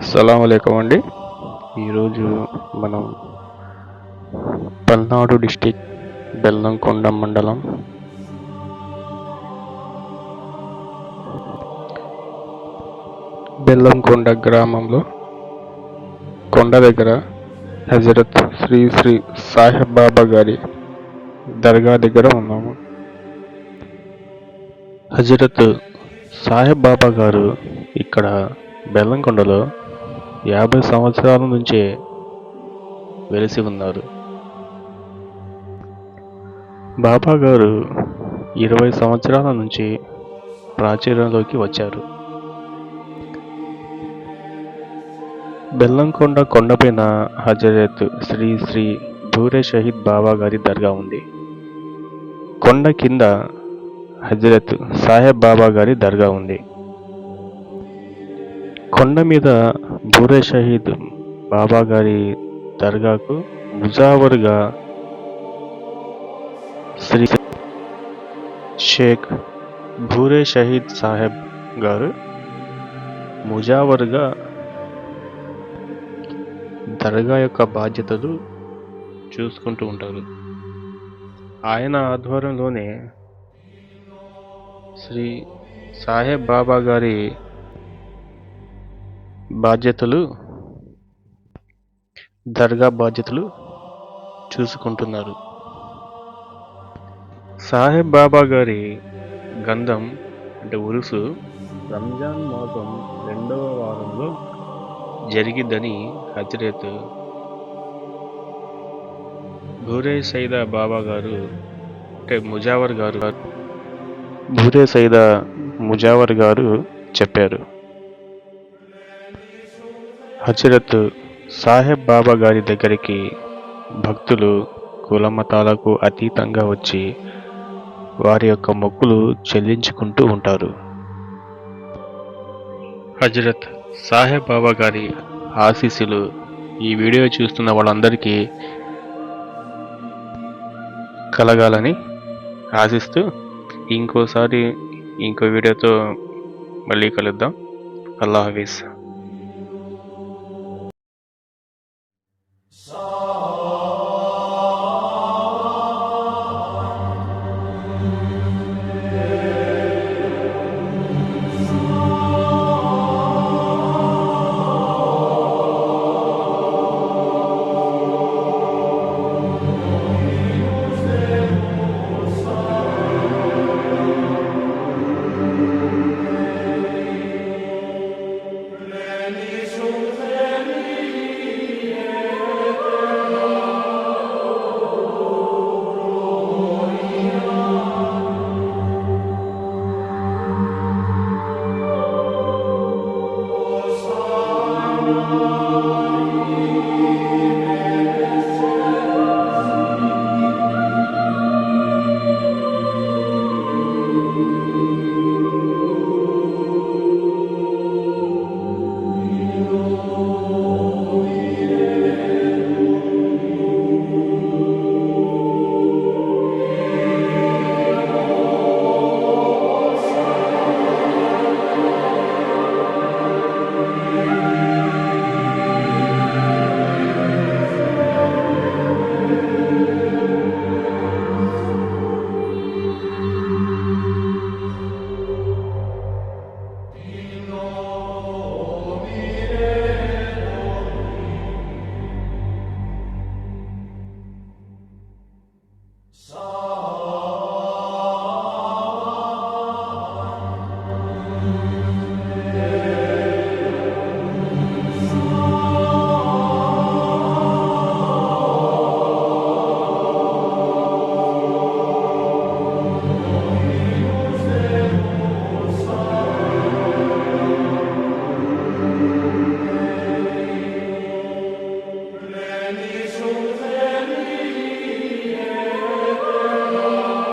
అస్సలం అయికం అండి. ఈరోజు మనం పల్నాడు డిస్టిక్ బెల్లంకొండ మండలం బెల్లంకొండ గ్రామంలో కొండ దగ్గర హజరత్ శ్రీ శ్రీ సాహెబ్ బాబా గారి దర్గా దగ్గర ఉన్నాము. హజరత్ సాహెబ్ బాబా గారు ఇక్కడ బెల్లంకొండలో యాభై సంవత్సరాల నుంచే వెలిసి ఉన్నారు. బాబా గారు ఇరవై సంవత్సరాల నుంచి ప్రాచుర్యంలోకి వచ్చారు. బెల్లంకొండ కొండపైన హజరత్ శ్రీ శ్రీ భూరే షహీద్ బాబా గారి దర్గా ఉంది. కొండ కింద హజరత్ సాహెబ్ బాబా గారి దర్గా ఉంది. కొండ మీద బూరే షహీద్ బాబా గారి దర్గాకు ముజావర్గా శ్రీ షేక్ భూరే షహీద్ సాహెబ్ గారు ముజావర్గా దర్గా యొక్క బాధ్యతలు చూసుకుంటూ ఉంటారు. ఆయన ఆధ్వర్యంలోనే శ్రీ సాహెబ్ బాబా గారి బాధ్యతలు దర్గా బాధ్యతలు చూసుకుంటున్నారు. సాహెబ్ బాబా గారి గంధం అంటే ఉరుసు రంజాన్ మాసం రెండవ వారంలో జరిగిద్దని హజరత్ భూరే సైదా బాబా గారు అంటే ముజావర్ గారు భూరే సైదా ముజావర్ గారు చెప్పారు. హజరత్ సాహెబ్ బాబా గారి దగ్గరికి భక్తులు కులమతాలకు అతీతంగా వచ్చి వారి యొక్క మొక్కులు చెల్లించుకుంటూ ఉంటారు. హజరత్ సాహెబ్ బాబా గారి ఆశీస్సులు ఈ వీడియో చూస్తున్న వాళ్ళందరికీ కలగాలని ఆశిస్తూ ఇంకోసారి ఇంకో వీడియోతో మళ్ళీ కలుద్దాం. అల్లాహ్ హాఫీజ్.